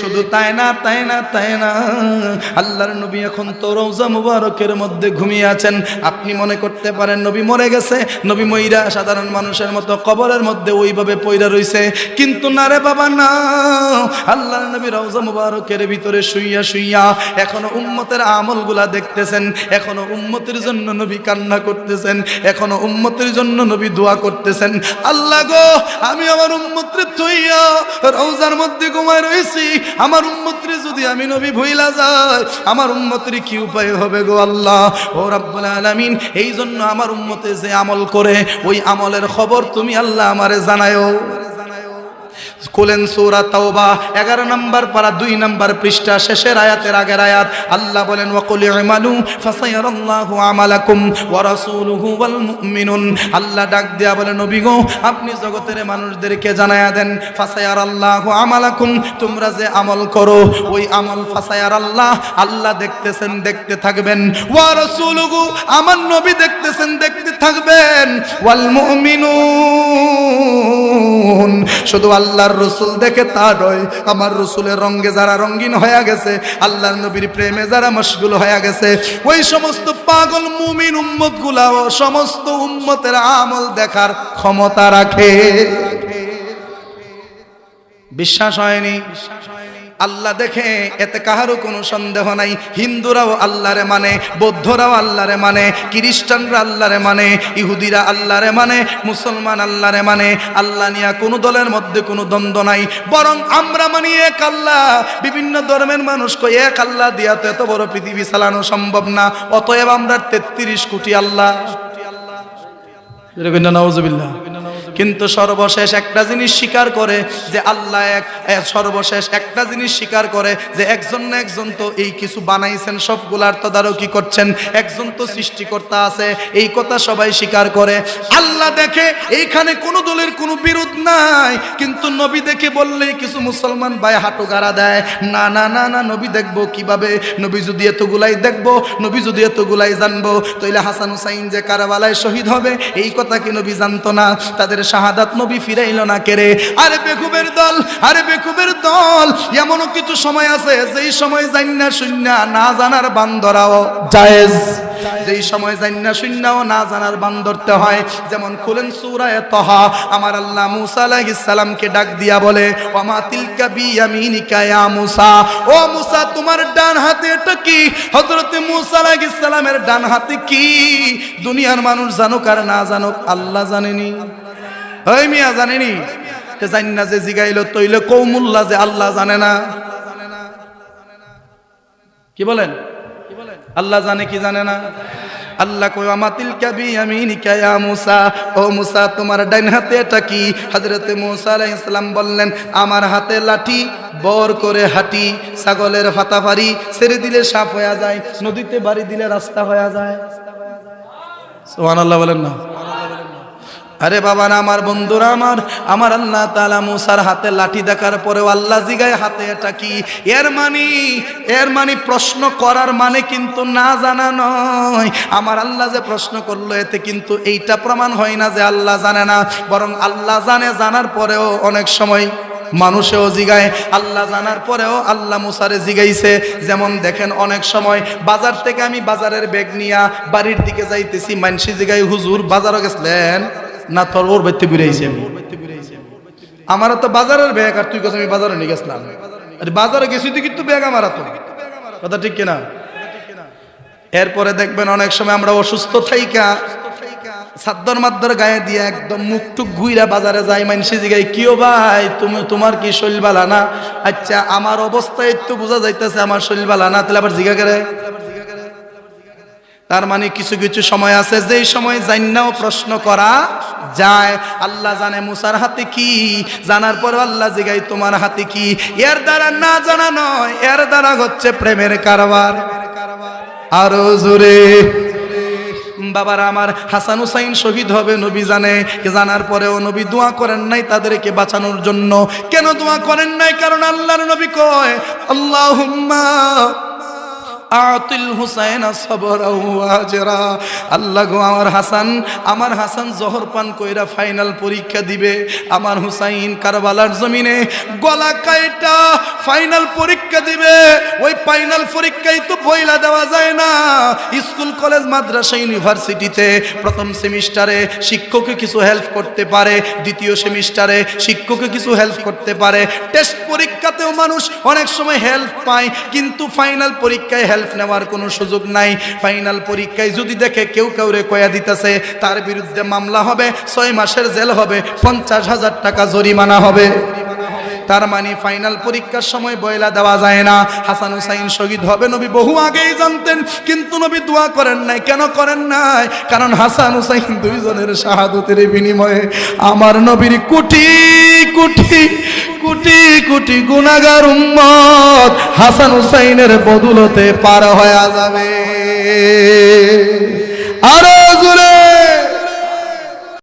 শুধু তাই না তাই না তাই না। আল্লাহর নবী এখন তো রওজা মুবারকের মধ্যে ঘুমিয়ে আছেন। আপনি মনে করতে পারেন নবী মরে গেছে, নবী মইরা সাধারণ মানুষের মতো কবরের মধ্যে ওইভাবে পইরা রইছে। কিন্তু না রে বাবা, না। আল্লাহর নবী রওজা মুবারকের ভিতরে শুইয়া শুইয়া এখনও উম্মতের আমলগুলা দেখতেছেন, এখনও উম্মতের জন্য নবী কান্না করতেছেন, এখনও উম্মতের জন্য নবী দোয়া করতেছেন। আল্লাহ গো, আমি আমার উম্মতরে থইয়া রৌজার মধ্যে ঘুমায় রয়েছি আমার উম্মতরে যদি আমি নবী ভুইলা যাই, আমার উম্মতের কি উপায় হবে গো আল্লাহ? ও রাব্বুল আলামিন এই জন্য আমার উম্মতে যে আমল করে, ওই আমলের খবর তুমি আল্লাহ আমারে জানায়ও। কোলেন সৌরা তাওবা, এগারো নম্বর পারা, দুই নম্বর পৃষ্ঠা, শেষের আয়াতের আগের আয়াত। আল্লাহ বলেন, ওয়াকুল ইমালু ফাসায়ারাল্লাহু আমালাকুম ওয়া রাসূলুহু ওয়াল মুমিনুন। আল্লাহ ডাক দেয়া বলেন নবী গো, আপনি জগতের মানুষদেরকে জানায়া দেন, ফাসায়ারাল্লাহু আমালাকুম, তোমরা যে আমল করো, ওই আমল ফাসায়ারাল্লাহ, আল্লাহ দেখতেছেন, দেখতে থাকবেন। ওয়া রাসূলুহু, আমার নবী দেখতেছেন, দেখতে থাকবেন। ওয়াল মুমিনুন। শুধু আল্লাহর রসুল দেখে তা নয় আমার রসুলের রঙ্গে যারা রঙ্গিন হয়ে গেছে আল্লাহ নবীর প্রেমে যারা মশগুল হয়ে গেছে, ওই সমস্ত পাগল মুমিন উম্মত গুলাও সমস্ত উম্মতের আমল দেখার ক্ষমতা রাখে। বিশ্বাস হয়নি। আল্লাহ দেখে এতে কাহারও কোনো সন্দেহ নাই। হিন্দুরাও আল্লাহরে মানে বৌদ্ধরাও আল্লাহরে মানে খ্রিস্টানরা আল্লাহরে মানে ইহুদিরা আল্লাহরে মানে মুসলমান আল্লাহরে মানে। আল্লাহ নিয়া কোনো দলের মধ্যে কোনো দ্বন্দ্ব নাই। বরং আমরা মানি এক আল্লাহ। বিভিন্ন ধর্মের মানুষ কই এক আল্লাহ দিয়া তো এত বড় পৃথিবী চালানো সম্ভব না। অতএব আমরা তেত্রিশ কোটি আল্লাহ। নওয়াজবিল্লাহ কিন্তু সর্বশেষ একটা জিনিস স্বীকার করে যে আল্লাহ এক সর্বশেষ একটা জিনিস স্বীকার করে যে একজন না একজন তো এই কিছু বানাইছেন, সবগুলার তদারকি করছেন। একজন তো সৃষ্টিকর্তা আছে, এই কথা সবাই স্বীকার করে। আল্লাহ দেখে এইখানে কোনো দলের কোনো বিরোধ নাই, কিন্তু নবী দেখে বললেই কিছু মুসলমান ভাই হাঁটু গাড়া দেয়। না না না না, নবী দেখব কীভাবে? নবী যদি এতগুলাই দেখব, নবী যদি এতগুলাই জানব, তাইলে হাসান হুসাইন যে কারাবালায় শহীদ হবে, এই কথা কি নবী জানতো না? তাদের শাহাদাত নবী ফিরাইল না কেরে আরে বেকুবের দল আরে বেকুবের দল এমনও কিছু সময় আছে যেই সময় জান্না শূন্য না জানার বান্দরাও। জায়েজ। যেই সময় জান্না শূন্যও না জানার বান ধরতে হয় যেমন খুলেন সূরায়ে তহা আমার আল্লাহ মুসা আলাইহিস সালামকে ডাক দিয়া বলে ওমা তিলকা বিয়ামিনিকা ইয়া মুসা? ও মুসা তোমার ডান হাতে এটা কি? হযরতে মুসা আলাইহিস সালামের ডান হাতে কি? দুনিয়ার মানুষ জানুক আর না জানুক আল্লাহ জানেনি। ওই মিয়া জানেনি? জানি না যে জিগাইল তৈলে, কৌমুল্লা যে আল্লাহ জানে না। কি বলেন? আল্লাহ জানে কি জানে না? আল্লাহ কই আমাতিল কাবি আমিনিকা ইয়া মুসা। ও মুসা, তোমার ডাইন হাতে এটা কি? হযরতে মুসা আলাইহিস সালাম বললেন, আমার হাতে লাঠি, বর করে হাঁটি, ছাগলের ফাতা ফাতাফারি ছেড়ে দিলে সাপ হয়ে যায়, নদীতে বাড়ি দিলে রাস্তা হয়ে যায়। সুবহানাল্লাহ বলেন না। আরে বাবা না, আমার বন্ধুরা আমার আমার আল্লাহ তালা মুসার হাতে লাঠি দেখার পরেও আল্লাহ জিগায় হাতে এটা কি? এর মানে এর মানে প্রশ্ন করার মানে কিন্তু না জানা নয়। আমার আল্লাহ যে প্রশ্ন করল, এতে কিন্তু এইটা প্রমাণ হয় না যে আল্লাহ জানে না। বরং আল্লাহ জানে, জানার পরেও অনেক সময় মানুষেও জিগায়। আল্লাহ জানার পরেও আল্লাহ মুসারে জিগাইছে। যেমন দেখেন, অনেক সময় বাজার থেকে আমি বাজারের ব্যাগ নিয়া বাড়ির দিকে যাইতেছি, মানসি জিগাই হুজুর, বাজারও গেছিলেন? না তোর ওর বাড়িতে ঘুরাইছি আমি। আমারও তো বাজারের ব্যাগ, আর তুই কাছে আমি বাজারে নিয়ে গেছিলাম। আরে বাজারে গেছি তুই কিন্তু ব্যাগ আমার তো। কথা ঠিক কিনা? এরপরে দেখবেন অনেক সময় আমরা অসুস্থ থাইকা, সাদ্দর মাদ্দর গায়ে দিয়ে একদম মুখ টুক ঘুইরা বাজারে যাই মানসি জিগাই কিও ভাই, তুমি, তোমার কি শৈল বালা না? আচ্ছা আমার অবস্থা একটু বোঝা যাইতেছে, আমার শৈল বালা না, তাহলে আবার জিগা করে। তার মানে কিছু কিছু সময় আছে, যেই সময় জান্নাও প্রশ্ন করা যায়। আল্লাহ জানে মুসার হাতে কি, জানার পর আল্লাহ জিগাই তোমার হাতে কি। এর দ্বারা না জানা নয়, এর দ্বারা হচ্ছে প্রেমের কারবার। আরও জোরে। বাবার, আমার হাসান হুসাইন শহীদ হবে, নবী জানে। জানার পরেও নবী দোয়া করেন নাই তাদেরকে বাঁচানোর জন্য। কেন দোয়া করেন নাই? কারণ আল্লাহর নবী কয়, আল্লাহুম্মা আতিল হুসাইন আজরা আল্লাহ গো, আমার হাসান আমার হাসান জহর পান কইরা ফাইনাল পরীক্ষা দিবে। আমার হুসাইন কারবালার জমিনে গলা কাইটা ফাইনাল পরীক্ষা দিবে। ওই ফাইনাল পরীক্ষায় তো বইলা দেওয়া যায় না। স্কুল, কলেজ, মাদ্রাসা, ইউনিভার্সিটিতে প্রথম সেমিস্টারে শিক্ষকে কিছু হেল্প করতে পারে, দ্বিতীয় সেমিস্টারে শিক্ষকে কিছু হেল্প করতে পারে। টেস্ট পরীক্ষাতেও মানুষ অনেক সময় হেল্প পায়, কিন্তু ফাইনাল পরীক্ষায় হেল্প নেওয়ার কোনো সুযোগ নাই। ফাইনাল পরীক্ষায় যদি দেখে কেউ কাউরে কয়া দিতেছে, তার বিরুদ্ধে মামলা হবে, ছয় মাসের জেল হবে, পঞ্চাশ হাজার টাকা জরিমানা হবে। তার মানে ফাইনাল পরীক্ষার সময় বয়লা দেওয়া যায় না। হাসান হুসাইন শহীদ হবে নবী বহু আগেই জানতেন, কিন্তু নবী দোয়া করেন নাই। কেন করেন নাই? কারণ হাসান হুসাইন দুইজনের শাহাদতের বিনিময়ে আমার নবীর কোটি কোটি কোটি কোটি গুণাগার উম্মত হাসান হুসাইনের বদুলতে পার হয়ে যাবে। আরও